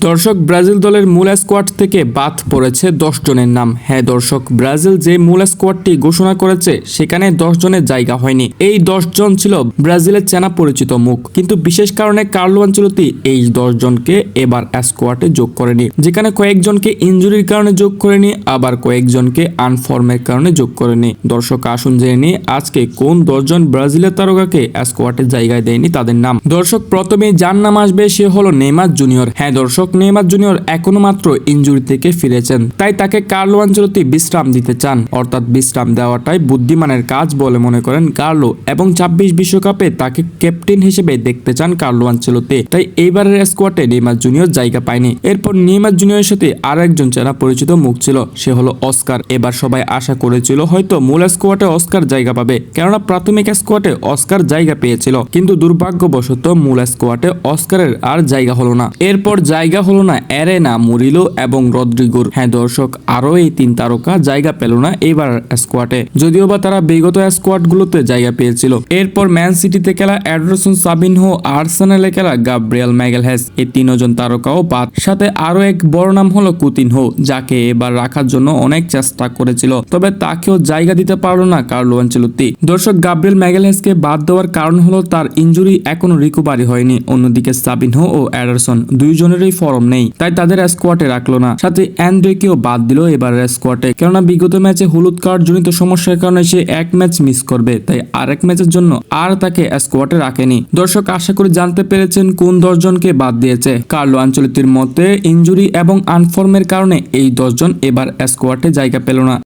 দর্শক, ব্রাজিল দলের মূল স্কোয়াড থেকে বাদ পড়েছে দশ জনের নাম। হ্যাঁ দর্শক, ব্রাজিল যে মূল স্কোয়াডটি ঘোষণা করেছে, সেখানে দশ জনের জায়গা হয়নি। এই দশ জন ছিল ব্রাজিলের চেনা পরিচিত মুখ। কিন্তু বিশেষ কারণে কার্লো আঞ্চলতি এই দশ জনকে এবার স্কোয়াডে যোগ করেনি। যেখানে কয়েকজনকে ইনজুরির কারণে যোগ করেনি, আবার কয়েকজনকে আনফর্মের কারণে যোগ করেনি। দর্শক, আসুন জেনে নিই আজকে কোন দশজন ব্রাজিলের তারকাকে স্কোয়াডে জায়গায় দেয়নি তাদের নাম। দর্শক প্রথমে যার নাম আসবে সে হলো নেইমার জুনিয়র। হ্যাঁ দর্শক নেইমার জুনিয়র এখনও মাত্র ইনজুরি থেকে ফিরেছেন। তাই তাকে কার্লো আঞ্চলতি বিশ্রাম দিতে চান। অর্থাৎ বিশ্রাম দেওয়াটাই বুদ্ধিমানের কাজ বলে মনে করেন কার্লো এবং ছাব্বিশ বিশ্বকাপে তাকে ক্যাপ্টেন হিসেবে দেখতে চান কার্লো আঞ্চলতি। তাই এইবারের স্কোয়াডে নেইমার জুনিয়র জায়গা পায়নি। এরপর নেইমার জুনিয়রের সাথে আর একজন চেনা পরিচিত মুখ ছিল। সে হলো অস্কার। এবার সবাই আশা করেছিল হয়তো মূল স্কোয়াডে অস্কার জায়গা পাবে। কেননা প্রাথমিক স্কোয়াডে অস্কার জায়গা পেয়েছিল। কিন্তু দুর্ভাগ্যবশত মূল স্কোয়াডে অস্কারের আর জায়গা হলো না। এরপর জায়গা হলো না এরেনা মুরিলো এবং রদ্রিগোর। হ্যাঁ দর্শক আরও এই তিন তারকা জায়গা পেল না এবার স্কোয়াডে। যদিও বা তারা বিগত স্কোয়াডগুলোতে জায়গা পেয়েছিল। এরপর ম্যান সিটিতে খেলা অ্যাডারসন সাবিনহো, আর্সেনালে খেলা গাব্রিয়েল ম্যাগেলহেস। এই তিনজন তারকাও বাদ। সাথে আরও এক বড় নাম হলো কুতিনহো, যাকে এবার রাখার জন্য অনেক চেষ্টা করেছিল। তবে তাকেও জায়গা দিতে পারল না কার্লো আঞ্চলতি দর্শক, গাব্রিয়েল ম্যাগেলহেসকে বাদ দেওয়ার কারণ হলো তার ইনজুরি এখনও রিকভারি হয়নি। অন্যদিকে সাবিনহো ও অ্যাডারসন দুইজনেরই ফর্ম নেই। তাই তাদের স্কোয়াডে রাখল না। সাথে অ্যান্ড্রেকেও বাদ দিল এবারের স্কোয়াডে কেননা বিগত ম্যাচে হলুদ কার্ড জনিত সমস্যার কারণে সে এক ম্যাচ মিস করবে। তাই আরেক ম্যাচের জন্য আর তাকে স্কোয়াটে রাখেনি। দর্শক, আশা করি জানতে পেরেছেন কোন দশজনকে বাদ দিয়েছে। কার্লো আঞ্চলিতির মতে ইনজুরি এবং আনফর্মের কারণে এই দশজন এবার স্কোয়াডে জায়গা পেল না।